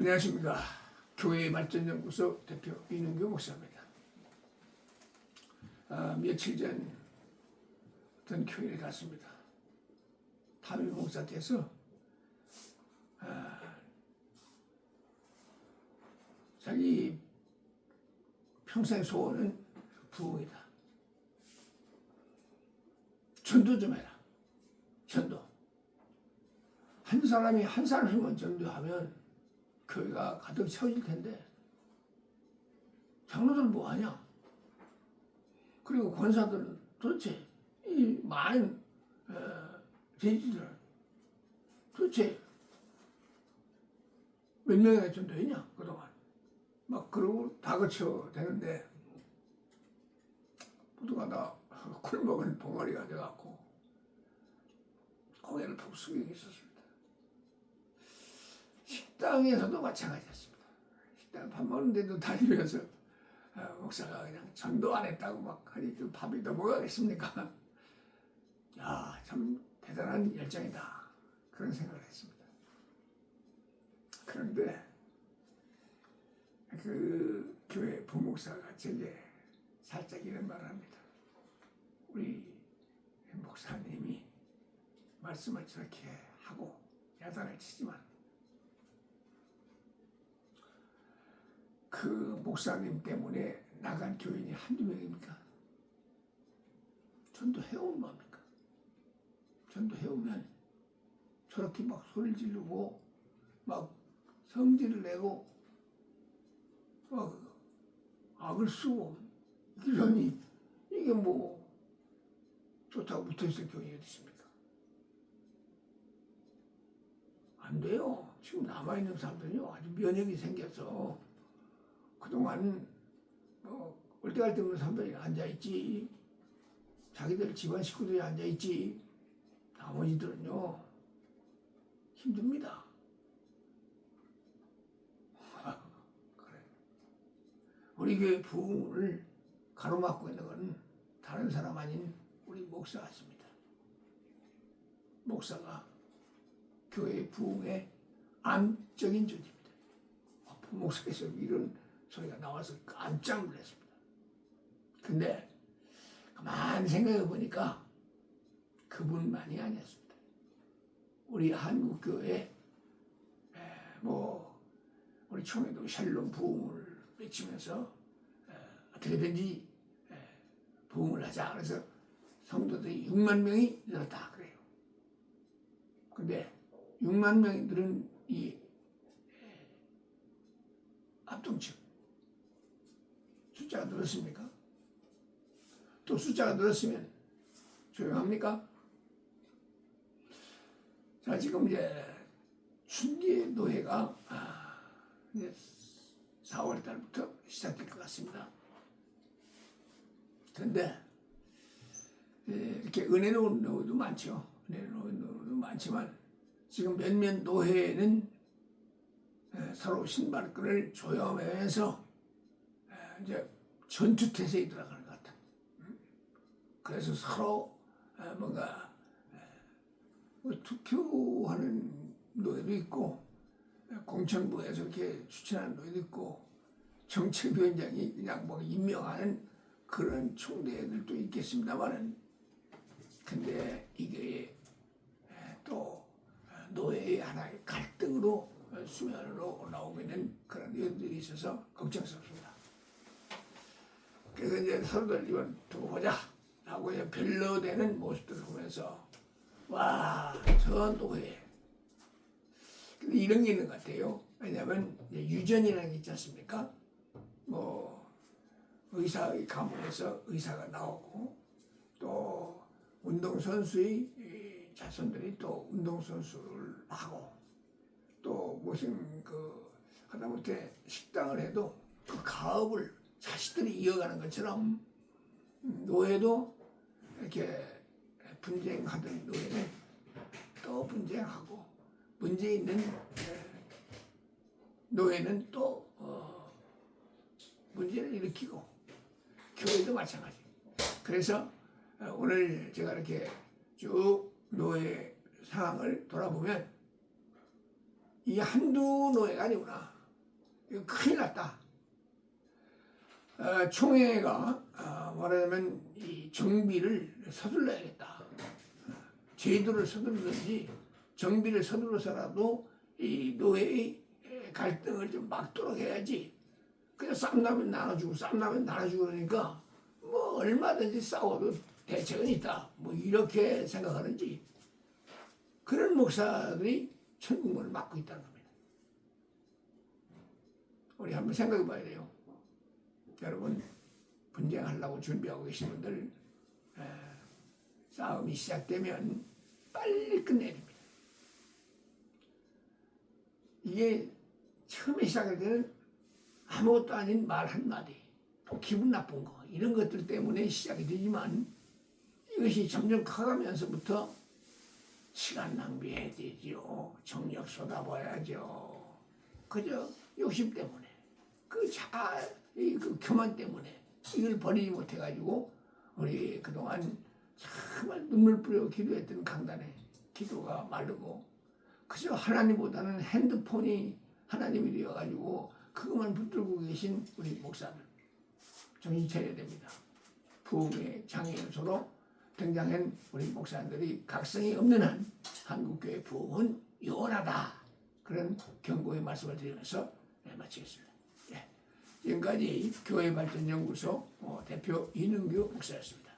안녕하십니까. 교회 발전연구소 대표 이능규 목사입니다. 아, 며칠 전 어떤 교회에 갔습니다. 담임 목사께서 아, 자기 평생 소원은 부흥이다. 전도 좀 해라. 전도. 한 사람이 한 사람만 전도하면 교회가 가득 채워질 텐데 장로들 뭐 하냐? 그리고 권사들은 도대체 이 많은 어, 돼지들 도대체 몇 명이나 전도했냐 그동안 막 그러고 다 거쳐 되는데 모두가 다 굴먹은 봉어리가 돼갖고 고개를 푹 숙이고 있었습니다. 식당에서도 마찬가지였습니다. 식당 밥 먹는데도 다니면서 어, 목사가 그냥 전도 안 했다고 막 하니 그 밥이 넘어가겠습니까? 야, 참 대단한 열정이다. 그런 생각을 했습니다. 그런데 그 교회 부목사가 제게 살짝 이런 말을 합니다. 우리 목사님이 말씀을 저렇게 하고 야단을 치지만 그 목사님 때문에 나간 교인이 한두 명입니까? 전도 해오면 뭡니까? 전도 해오면 저렇게 막 소리 지르고 막 성질을 내고 막 악을 쓰고 이러니 이게 뭐 좋다고 붙어있을 교인이 어디 있습니까? 안 돼요. 지금 남아있는 사람들은요 아주 면역이 생겨서 그동안 뭐 올때갈 때 없는 사람들이 앉아있지. 자기들 집안 식구들이 앉아있지. 나머지들은요 힘듭니다. 그래. 우리 교회 부흥을 가로막고 있는 건 다른 사람 아닌 우리 목사십니다. 목사가 교회 부흥의 안적인 존재입니다. 아, 부목사께서 이런 소리가 나와서 깜짝 놀랐습니다. 근데 가만히 생각해 보니까 그분만이 아니었습니다. 우리 한국 교회 뭐 우리 총회도 샬롬 부흥을 외치면서 에, 어떻게든지 에, 부흥을 하자 그래서 성도들이 6만 명이 늘었다 그래요. 근데 6만 명이 늘은 이 에, 압동층 숫자가 늘었습니까? 또 숫자가 늘었으면 조용합니까? 자, 지금 이제 춘계 노예가 아, 이제 4월 달부터 시작될 것 같습니다. 그런데 예, 이렇게 은혜로운 노예도 많죠. 은혜로운 노예도 많지만 지금 몇몇 노예는 예, 서로 신발끈을 조여매면서 예, 이제 전투태세에 들어가는 것 같아. 음? 그래서 서로 에, 뭔가 에, 뭐 투표하는 노예도 있고 에, 공천부에서 이렇게 추천하는 노예도 있고 정책위원장이 그냥 뭐 임명하는 그런 총대들도 있겠습니다만은 근데 이게 에, 또 노예의 하나의 갈등으로 수면으로 올라오고 있는 그런 일들이 있어서 걱정스럽습니다. 그래서 이제 서로들 이번 두고 보자 하고 이제 별로되는 모습들을 보면서 와, 저 노예. 근데 이런 게 있는 것 같아요. 왜냐하면 유전이라는 게 있지 않습니까? 뭐 의사의 가문에서 의사가 나오고 또 운동선수의 자손들이 또 운동선수를 하고 또 무슨 그 하다못해 식당을 해도 그 가업을 자식들이 이어가는 것처럼 노예도 이렇게 분쟁하던 노예는 또 분쟁하고 문제 있는 노예는 또 어, 문제를 일으키고 교회도 마찬가지. 그래서 어, 오늘 제가 이렇게 쭉 노예 상황을 돌아보면 이 한두 노예가 아니구나. 이거 큰일 났다. 어, 총회가 어, 말하자면 이 정비를 서둘러야겠다. 제도를 서두르든지 정비를 서둘러서라도 이 노예의 갈등을 좀 막도록 해야지. 그냥 쌈나면 나눠주고 쌈나면 나눠주고 그러니까 뭐 얼마든지 싸워도 대책은 있다. 뭐 이렇게 생각하는지 그런 목사들이 천국문을 막고 있다는 겁니다. 우리 한번 생각해 봐야 돼요. 여러분 분쟁하려고 준비하고 계신 분들 에, 싸움이 시작되면 빨리 끝내야 됩니다. 이게 처음에 시작할 때는 아무것도 아닌 말 한마디, 또 기분 나쁜 거 이런 것들 때문에 시작이 되지만 이것이 점점 커가면서부터 시간 낭비해야 되지요. 정력 쏟아봐야죠. 그저 욕심 때문에 그 자, 이 그 교만 때문에 이걸 버리지 못해가지고 우리 그동안 정말 눈물 뿌려 기도했던 강단에 기도가 마르고 그저 하나님보다는 핸드폰이 하나님이 되어가지고 그것만 붙들고 계신 우리 목사들 정신 차려야 됩니다. 부흥의 장애인으로 등장한 우리 목사들이 각성이 없는 한 한국교회 부흥은 영원하다. 그런 경고의 말씀을 드리면서 네, 마치겠습니다. 예. 지금까지 교회발전연구소 어, 대표 이능규 목사였습니다.